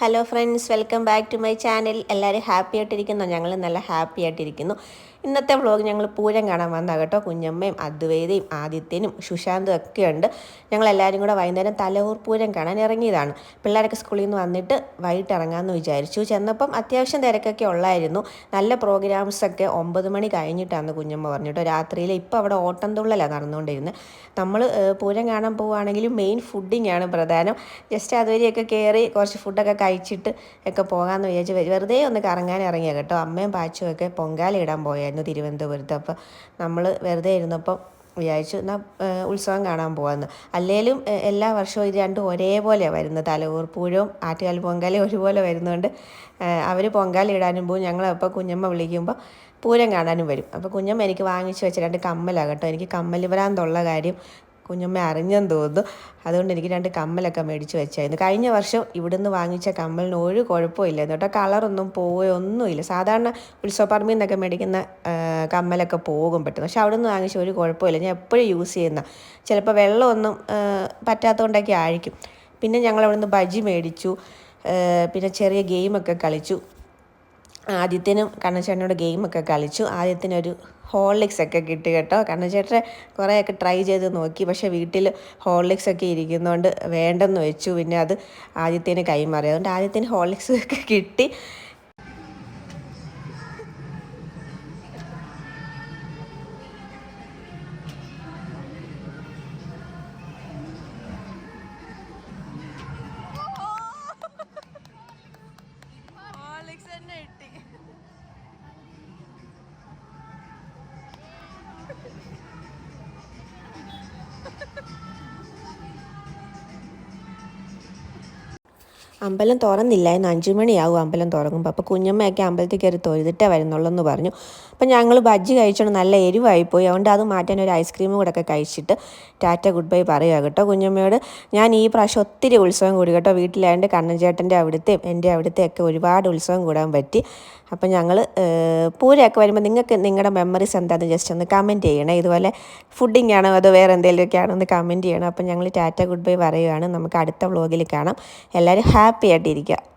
Hello friends welcome back to my channel എല്ലാവരും happy ആയിട്ടിരിക്കുന്നു. ഞങ്ങൾ നല്ല ഹാപ്പി ആയിട്ടിരിക്കുന്നു. ഇന്നത്തെ വ്ളോഗ് ഞങ്ങൾ പൂരം കാണാൻ വന്ന കേട്ടോ. കുഞ്ഞമ്മയും അദ്വൈതയും ആദിത്യനും സുശാന്തും ഒക്കെ ഉണ്ട്. ഞങ്ങൾ എല്ലാവരും കൂടെ വൈകുന്നേരം തലവൂർ പൂരം കാണാൻ ഇറങ്ങിയതാണ്. പിള്ളേരൊക്കെ സ്കൂളിൽ നിന്ന് വന്നിട്ട് വൈകിട്ട് ഇറങ്ങാമെന്ന് വിചാരിച്ചു. ചെന്നപ്പം അത്യാവശ്യം തിരക്കൊക്കെ ഉള്ളായിരുന്നു. നല്ല പ്രോഗ്രാംസൊക്കെ ഒമ്പത് മണി കഴിഞ്ഞിട്ടാണ് കുഞ്ഞമ്മ പറഞ്ഞിട്ടോ രാത്രിയിൽ ഇപ്പോൾ അവിടെ ഓട്ടം തുള്ളലാണ് നടന്നുകൊണ്ടിരുന്നത് നമ്മൾ പൂരം കാണാൻ പോവുകയാണെങ്കിലും മെയിൻ ഫുഡിങ്ങാണ് പ്രധാനം. ജസ്റ്റ് അതുവരെയൊക്കെ കയറി കുറച്ച് ഫുഡൊക്കെ കഴിച്ചിട്ട് ഒക്കെ പോകാമെന്ന് വിചാരിച്ച് വെറുതെ ഒന്ന് കറങ്ങാൻ ഇറങ്ങിയ കേട്ടോ. അമ്മയും പാച്ചും ഒക്കെ പൊങ്കാലയിടാൻ പോയായിരുന്നു തിരുവനന്തപുരത്ത്. അപ്പോൾ നമ്മൾ വെറുതെ ഇരുന്നപ്പം വിചാരിച്ചു എന്നാൽ ഉത്സവം കാണാൻ പോകാമെന്ന് അല്ലേലും എല്ലാ വർഷവും ഇത് രണ്ടും ഒരേപോലെ വരുന്നത്. തലവൂർ പൂഴവും ആറ്റുകാൽ പൊങ്കാലയും ഒരുപോലെ വരുന്നതുകൊണ്ട് അവർ പൊങ്കാല ഇടാനും പോകും ഞങ്ങളപ്പോൾ കുഞ്ഞമ്മ വിളിക്കുമ്പോൾ പൂരം കാണാനും വരും. അപ്പോൾ കുഞ്ഞമ്മ എനിക്ക് വാങ്ങിച്ചു വെച്ച രണ്ട് കമ്മലാണ് കേട്ടോ. എനിക്ക് കമ്മൽ ഭ്രാന്തുള്ള കാര്യം കുഞ്ഞമ്മ അറിഞ്ഞെന്ന് തോന്നുന്നു. അതുകൊണ്ട് എനിക്ക് രണ്ട് കമ്മലൊക്കെ മേടിച്ച് വെച്ചായിരുന്നു. കഴിഞ്ഞ വർഷം ഇവിടുന്ന് വാങ്ങിച്ച കമ്മലിന് ഒരു കുഴപ്പമില്ലായിരുന്നു കേട്ടോ. കളറൊന്നും പോവുകയൊന്നുമില്ല സാധാരണ ഉത്സവപ്പറമ്പിൽ നിന്നൊക്കെ മേടിക്കുന്ന കമ്മലൊക്കെ പോകും പെട്ടെന്ന്. പക്ഷെ അവിടെ നിന്ന് വാങ്ങിച്ച ഒരു കുഴപ്പമില്ല. ഞാൻ എപ്പോഴും യൂസ് ചെയ്യുന്ന ചിലപ്പോൾ വെള്ളമൊന്നും പറ്റാത്തതുകൊണ്ടൊക്കെ ആയിരിക്കും. പിന്നെ ഞങ്ങൾ അവിടുന്ന് ബജി മേടിച്ചു. പിന്നെ ചെറിയ ഗെയിമൊക്കെ കളിച്ചു. ആദ്യത്തിനും കണ്ണച്ചേട്ടനോട് ഗെയിമൊക്കെ കളിച്ചു. ആദ്യത്തിനൊരു ഹോർലിക്സ് ഒക്കെ കിട്ടി കേട്ടോ. കണ്ണച്ചേട്ടൻ കുറേയൊക്കെ ട്രൈ ചെയ്ത് നോക്കി. പക്ഷേ വീട്ടിൽ ഹോർലിക്സ് ഒക്കെ ഇരിക്കുന്നതുകൊണ്ട് വേണ്ടെന്ന് വെച്ചു. പിന്നെ അത് ആദ്യത്തിന് കൈമാറി. അതുകൊണ്ട് ആദ്യത്തിന് ഹോർലിക്സ് ഒക്കെ കിട്ടി. അമ്പലം തുറന്നില്ലായിരുന്നു അഞ്ചു മണിയാവും അമ്പലം തുറങ്ങുമ്പോൾ അപ്പോൾ കുഞ്ഞമ്മയൊക്കെ അമ്പലത്തിൽ കയറി തൊഴുതിട്ടേ വരുന്നുള്ളൂ എന്ന് പറഞ്ഞു. അപ്പോൾ ഞങ്ങൾ ബജ്ജി കഴിച്ചോണ്ട് നല്ല എരിവായിപ്പോയി അതുകൊണ്ട് അത് മാറ്റാൻ ഒരു ഐസ്ക്രീമും കൂടെ ഒക്കെ കഴിച്ചിട്ട് ടാറ്റ ഗുഡ് ബൈ പറയുക കേട്ടോ കുഞ്ഞമ്മയോട്. ഞാൻ ഈ പ്രാവശ്യം ഒത്തിരി ഉത്സവം കൂടി കേട്ടോ. വീട്ടിലായതുകൊണ്ട് കണ്ണൻചേട്ടന്റെ അവിടുത്തെയും എന്റെ അവിടുത്തെയൊക്കെ ഒരുപാട് ഉത്സവം കൂടാൻ പറ്റി. അപ്പം ഞങ്ങൾ പൂരമൊക്കെ വരുമ്പോൾ നിങ്ങൾക്ക് നിങ്ങളുടെ മെമ്മറീസ് എന്താണെന്ന് ജസ്റ്റ് ഒന്ന് കമന്റ് ചെയ്യണം. ഇതുപോലെ ഫുഡിങ് ആണോ അതോ വേറെ എന്തെങ്കിലുമൊക്കെ ആണോ എന്ന് കമന്റ് ചെയ്യണം. അപ്പം ഞങ്ങൾ ടാറ്റ ഗുഡ് ബൈ പറയുകയാണ് നമുക്ക് അടുത്ത വ്ളോഗിൽ കാണാം. എല്ലാവരും ഹാപ്പി ആയിട്ടിരിക്കുക.